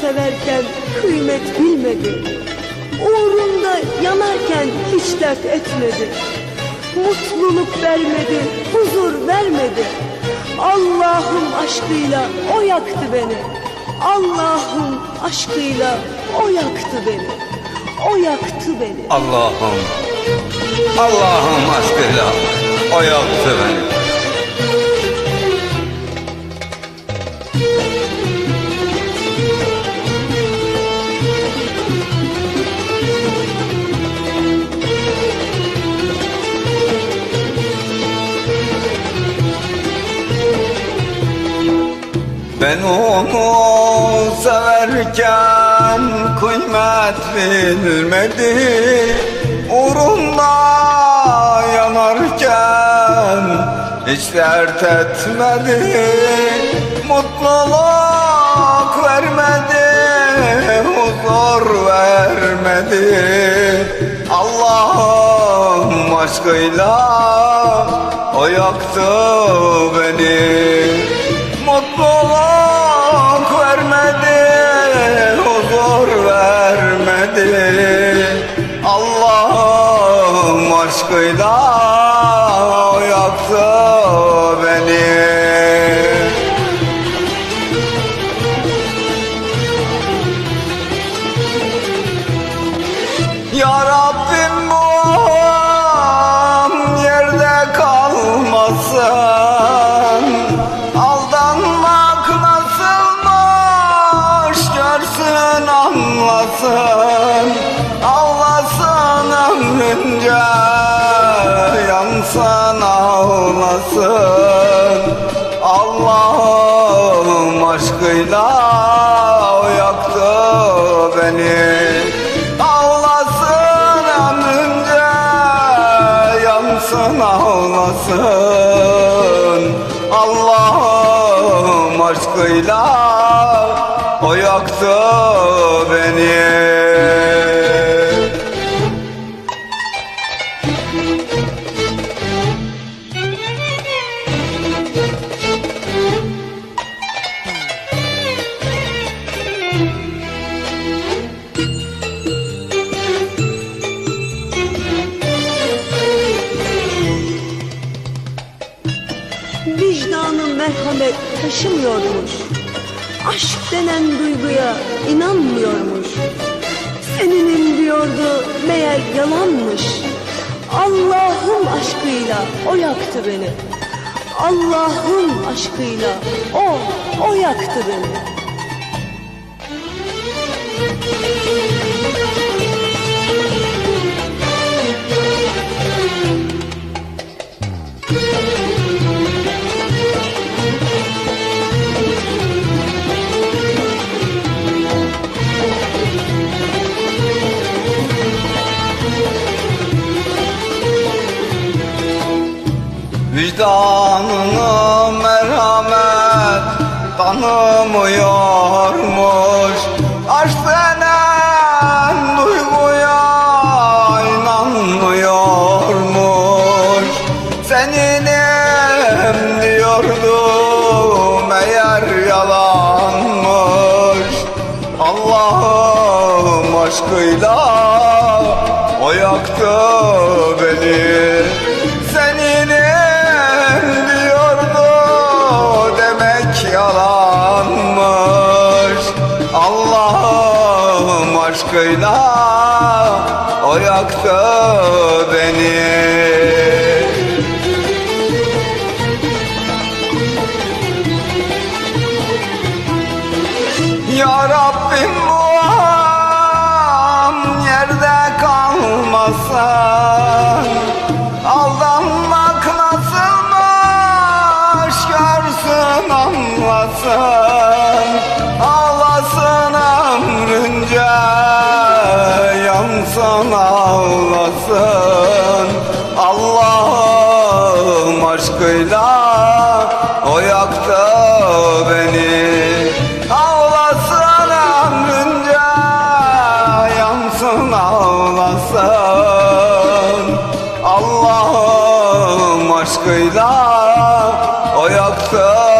severken kıymet bilmedi. Uğrunda yanarken hiç dert etmedi. Mutluluk vermedi, huzur vermedi. Allah'ım aşkıyla o yaktı beni. Allah'ım aşkıyla o yaktı beni. O yaktı beni. Allah'ım, Allah'ım aşkıyla o yaktı beni. Ben onu severken kıymet bilmedi. Uğrunda yanarken hiç dert etmedi. Mutluluk vermedi, huzur vermedi. Allah'ım aşkıyla o yaktı beni vermedi Allah'ım aşkıyla yaktı beni ağlasın Allah'ım aşkıyla o yaktı beni taşımıyormuş. Aşk denen duyguya inanmıyormuş. Seninim diyordu meğer yalanmış. Allah'ın aşkıyla o yaktı beni. Allah'ın aşkıyla o, o yaktı beni. Vicdanını merhamet tanımıyormuş. Aşk denen duyguya inanmıyormuş. Seninim diyordum eğer yalanmış. Allah'ım aşkıyla o yaktı beni o yaktı beni. Ya Rabbim bu an yerde kalmasın o